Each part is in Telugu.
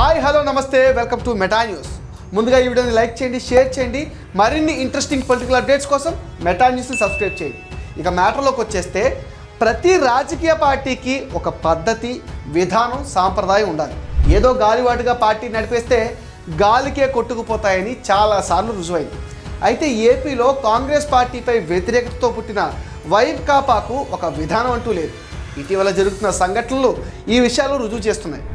హాయ్ హలో నమస్తే. Welcome to Meta news. ముందుగా ఈ వీడియోని లైక్ చేయండి షేర్ చేయండి. మరిన్ని ఇంట్రెస్టింగ్ పొలిటికల్ అప్డేట్స్ కోసం మెటా న్యూస్ని సబ్స్క్రైబ్ చేయండి. ఇక మ్యాటర్లోకి వచ్చేస్తే ప్రతి రాజకీయ పార్టీకి ఒక పద్ధతి విధానం సాంప్రదాయం ఉండాలి. ఏదో గాలివాటుగా పార్టీ నడిపేస్తే గాలికే కొట్టుకుపోతాయని చాలాసార్లు రుజువైంది. అయితే ఏపీలో కాంగ్రెస్ పార్టీపై వ్యతిరేకతతో పుట్టిన వైబ్ కాపాకు ఒక విధానం అంటూ లేదు. ఇటీవల జరుగుతున్న సంఘటనలు ఈ విషయాలు రుజువు చేస్తున్నాయి.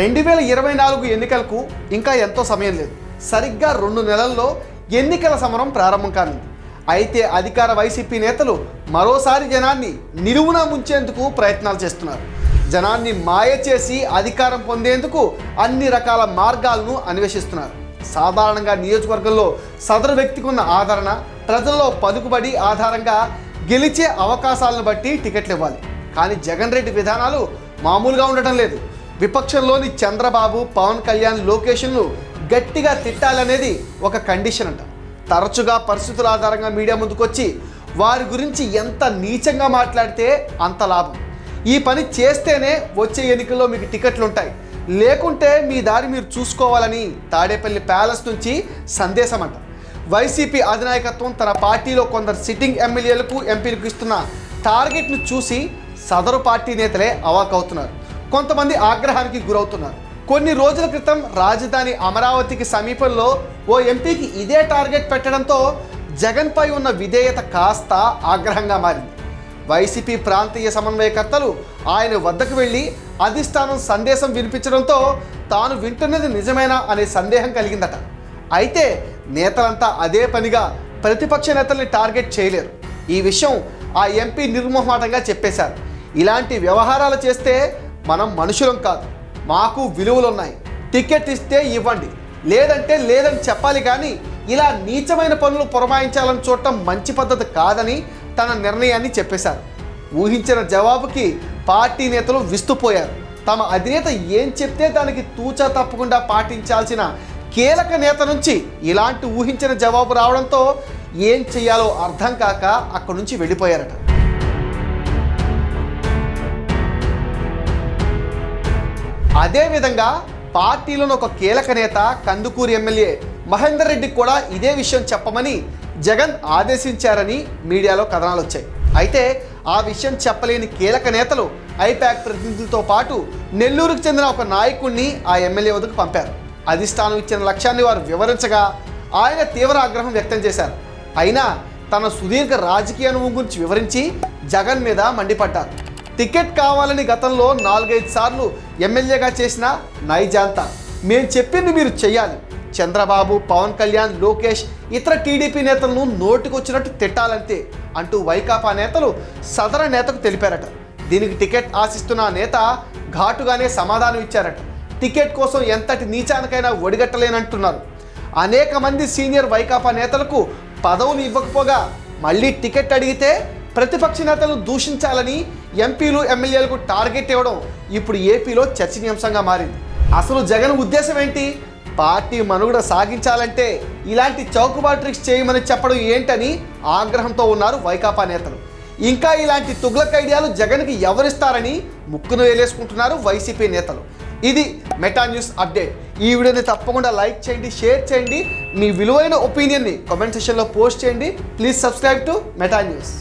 రెండు వేల ఇరవై నాలుగు ఎన్నికలకు ఇంకా ఎంతో సమయం లేదు. సరిగ్గా రెండు నెలల్లో ఎన్నికల సమరం ప్రారంభం కానుంది. అయితే అధికార వైసీపీ నేతలు మరోసారి జనాన్ని నిలువున ముంచేందుకు ప్రయత్నాలు చేస్తున్నారు. జనాన్ని మాయ చేసి అధికారం పొందేందుకు అన్ని రకాల మార్గాలను అన్వేషిస్తున్నారు. సాధారణంగా నియోజకవర్గంలో సదరు వ్యక్తికి ఉన్న ఆదరణ ప్రజల్లో పలుకుబడి ఆధారంగా గెలిచే అవకాశాలను బట్టి టికెట్లు ఇవ్వాలి కానీ జగన్ రెడ్డి విధానాలు మామూలుగా ఉండటం లేదు. విపక్షంలోని చంద్రబాబు పవన్ కళ్యాణ్ లోకేష్ను గట్టిగా తిట్టాలనేది ఒక కండిషన్ అంట. తరచుగా పరిస్థితుల ఆధారంగా మీడియా ముందుకొచ్చి వారి గురించి ఎంత నీచంగా మాట్లాడితే అంత లాభం. ఈ పని చేస్తేనే వచ్చే ఎన్నికల్లో మీకు టికెట్లు ఉంటాయి లేకుంటే మీ దారి మీరు చూసుకోవాలని తాడేపల్లి ప్యాలెస్ నుంచి సందేశం అంట. వైసీపీ అధినాయకత్వం తన పార్టీలో కొందరు సిట్టింగ్ ఎమ్మెల్యేలకు ఎంపీలకు ఇస్తున్న టార్గెట్ను చూసి సదరు పార్టీ నేతలే అవాకవుతున్నారు. కొంతమంది ఆగ్రహానికి గురవుతున్నారు. కొన్ని రోజుల క్రితం రాజధాని అమరావతికి సమీపంలో ఓ ఎంపీకి ఇదే టార్గెట్ పెట్టడంతో జగన్పై ఉన్న విధేయత కాస్త ఆగ్రహంగా మారింది. వైసీపీ ప్రాంతీయ సమన్వయకర్తలు ఆయన వద్దకు వెళ్ళి అధిష్టానం సందేశం వినిపించడంతో తాను వింటున్నది నిజమేనా అనే సందేహం కలిగిందట. అయితే నేతలంతా అదే పనిగా ప్రతిపక్ష నేతల్ని టార్గెట్ చేయలేరు. ఈ విషయం ఆ ఎంపీ నిర్మోహమాటంగా చెప్పేశారు. ఇలాంటి వ్యవహారాలు చేస్తే మనం మనుషులం కాదు. మాకు విలువలు ఉన్నాయి టికెట్ ఇస్తే ఇవ్వండి. లేదంటే లేదని చెప్పాలి కానీ ఇలా నీచమైన పనులు పురమాయించాలని చూడటం మంచి పద్ధతి కాదని తన నిర్ణయాన్ని చెప్పేశారు. ఊహించిన జవాబుకి పార్టీ నేతలు విస్తుపోయారు. తమ అధినేత ఏం చెప్తే దానికి తూచా తప్పకుండా పాటించాల్సిన కీలక నేత నుంచి ఇలాంటి ఊహించిన జవాబు రావడంతో ఏం చేయాలో అర్థం కాక అక్కడి నుంచి వెళ్ళిపోయారట. అదేవిధంగా పార్టీలోని ఒక కీలక నేత కందుకూరు ఎమ్మెల్యే మహేందర్ రెడ్డికి కూడా ఇదే విషయం చెప్పమని జగన్ ఆదేశించారని మీడియాలో కథనాలు వచ్చాయి. అయితే ఆ విషయం చెప్పలేని కీలక నేతలు ఐపాక్ ప్రతినిధులతో పాటు నెల్లూరుకు చెందిన ఒక నాయకుడిని ఆ ఎమ్మెల్యే వద్దకు పంపారు. అధిష్టానం ఇచ్చిన లక్ష్యాన్ని వారు వివరించగా ఆయన తీవ్ర ఆగ్రహం వ్యక్తం చేశారు. అయినా తన సుదీర్ఘ రాజకీయ అనుభవం గురించి వివరించి జగన్ మీద మండిపడ్డారు. టికెట్ కావాలని గతంలో నాలుగైదు సార్లు ఎమ్మెల్యేగా చేసిన నైజాంతా. మేము చెప్పింది మీరు చేయాలి చంద్రబాబు పవన్ కళ్యాణ్ లోకేష్ ఇతర టీడీపీ నేతలను నోటికొచ్చినట్టు తిట్టాలంతే అంటూ వైకాపా నేతలు సదర నేతకు తెలిపారట. దీనికి టికెట్ ఆశిస్తున్న నేత ఘాటుగానే సమాధానం ఇచ్చారట. టికెట్ కోసం ఎంతటి నీచానికైనా ఒడిగట్టలేనంటున్నారు. అనేక మంది సీనియర్ వైకాపా నేతలకు పదవులు ఇవ్వకపోగా మళ్ళీ టికెట్ అడిగితే ప్రతిపక్ష నేతలను దూషించాలని ఎంపీలు ఎమ్మెల్యేలకు టార్గెట్ ఇవ్వడం ఇప్పుడు ఏపీలో చర్చనీయాంశంగా మారింది. అసలు జగన్ ఉద్దేశం ఏంటి? పార్టీ మనుగడ సాగించాలంటే ఇలాంటి చౌకబాటు ట్రిక్స్ చేయమని చెప్పడం ఏంటని ఆగ్రహంతో ఉన్నారు వైకాపా నేతలు. ఇంకా ఇలాంటి తుగ్లక్ ఐడియాలు జగన్కి ఎవరిస్తారని ముక్కును వేలేసుకుంటున్నారు వైసీపీ నేతలు. ఇది మెటా న్యూస్ అప్డేట్. ఈ వీడియోని తప్పకుండా లైక్ చేయండి షేర్ చేయండి. మీ విలువైన ఒపీనియన్ని కామెంట్ సెషన్లో పోస్ట్ చేయండి. Please subscribe to Meta news.